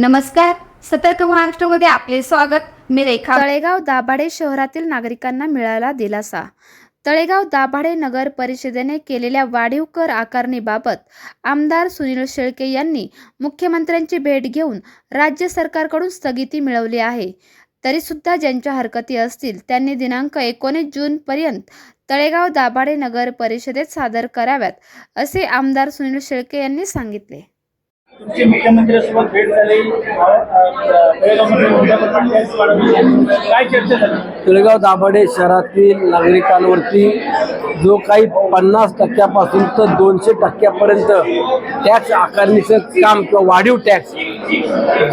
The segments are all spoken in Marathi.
नमस्कार. सतर्क महाराष्ट्रामध्ये आपले स्वागत. मी रेखा. तळेगाव दाभाडे शहरातील नागरिकांना मिळाला दिलासा. तळेगाव दाभाडे नगर परिषदेने केलेल्या वाढीव कर आकारणीबाबत आमदार सुनील शेळके यांनी मुख्यमंत्र्यांची भेट घेऊन राज्य सरकारकडून स्थगिती मिळवली आहे. तरीसुद्धा ज्यांच्या हरकती असतील त्यांनी दिनांक एकोणीस जूनपर्यंत तळेगाव दाभाडे नगर परिषदेत सादर कराव्यात असे आमदार सुनील शेळके यांनी सांगितले. तुमची मुख्यमंत्र्यांसोबत भेट झाली. काय चर्चा झाली? तुळेगाव दाभाडे शहरातील नागरिकांवरती जो काही पन्नास टक्क्यापासून तर दोनशे टक्क्यापर्यंत टॅक्स आकारणीचं काम किंवा वाढीव टॅक्स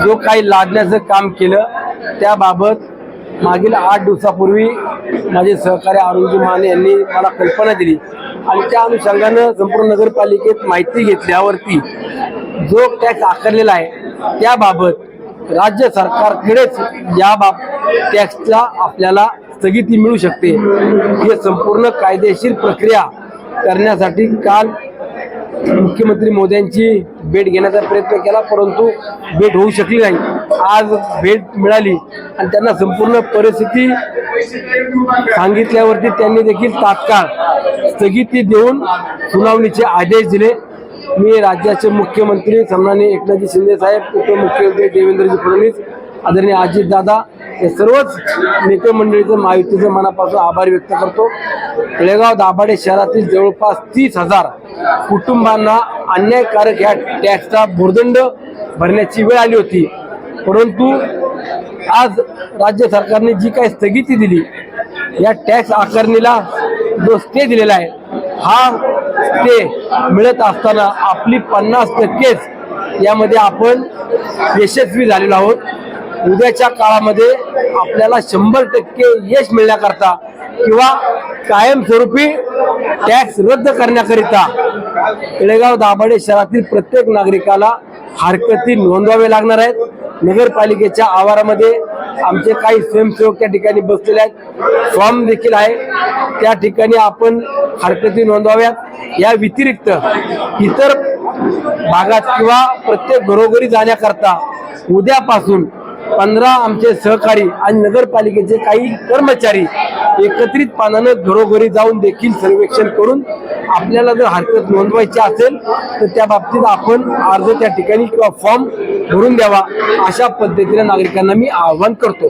जो काही लादण्याचं काम केलं त्याबाबत मागील आठ दिवसापूर्वी माझे सहकारी अरुणजी माने यांनी मला कल्पना दिली. आणि त्या अनुषंगानं संपूर्ण नगरपालिकेत माहिती घेतल्यावरती जो टॅक्स आकारलेला आहे त्याबाबत राज्य सरकारकडेच या बाब टॅक्सला आपल्याला स्थगिती मिळू शकते. ही संपूर्ण कायदेशीर प्रक्रिया करण्यासाठी काल मुख्यमंत्री मोद्यांची भेट घेण्याचा प्रयत्न केला परंतु भेट होऊ शकली नाही. आज भेट मिळाली आणि त्यांना संपूर्ण परिस्थिती सांगितल्यावरती त्यांनी देखील तात्काळ स्थगिती देऊन सुनावणीचे आदेश दिले. मी राज्याचे मुख्यमंत्री सन्माननीय एकनाथजी शिंदे साहेब उपमुख्यमंत्री देवेंद्रजी फडणवीस आदरणीय अजितदादा हे सर्वच नेते मंडळीचं महायुतीचं मनापासून आभार व्यक्त करतो. तळेगाव दाभाडे शहरातील जवळपास तीस हजार कुटुंबांना अन्यायकारक ह्या टॅक्सचा भुर्दंड भरण्याची वेळ आली होती. परंतु आज राज्य सरकारने जी काही स्थगिती दिली या टॅक्स आकारणीला जो स्टे दिलेला आहे हा स्टे मिळत असताना आपली पन्नास टक्केच यामध्ये आपण यशस्वी झालेलो आहोत. उद्याच्या काळामध्ये आपल्याला शंभर टक्के यश मिळण्याकरता किंवा कायमस्वरूपी टॅक्स रद्द करण्याकरिता तळेगाव दाभाडे शहरातील प्रत्येक नागरिकाला हरकती नोंदवावे लागणार आहेत. नगरपालिकेच्या आवारामध्ये आमचे काही स्वयंसेवक त्या ठिकाणी बसलेले आहेत. फॉर्म देखील आहे. त्या ठिकाणी आपण हरकती नोंदवाव्यात. या व्यतिरिक्त इतर भागात किंवा प्रत्येक घरोघरी जाण्याकरता उद्यापासून पंधरा आमचे सहकारी आणि नगरपालिकेचे काही कर्मचारी एकत्रित पानानं घरोघरी जाऊन देखील सर्वेक्षण करून आपल्याला जर हरकत नोंदवायची असेल तर त्या बाबतीत आपण अर्ज त्या ठिकाणी किंवा फॉर्म भरून द्यावा अशा पद्धतीने नागरिकांना मी आवाहन करतो.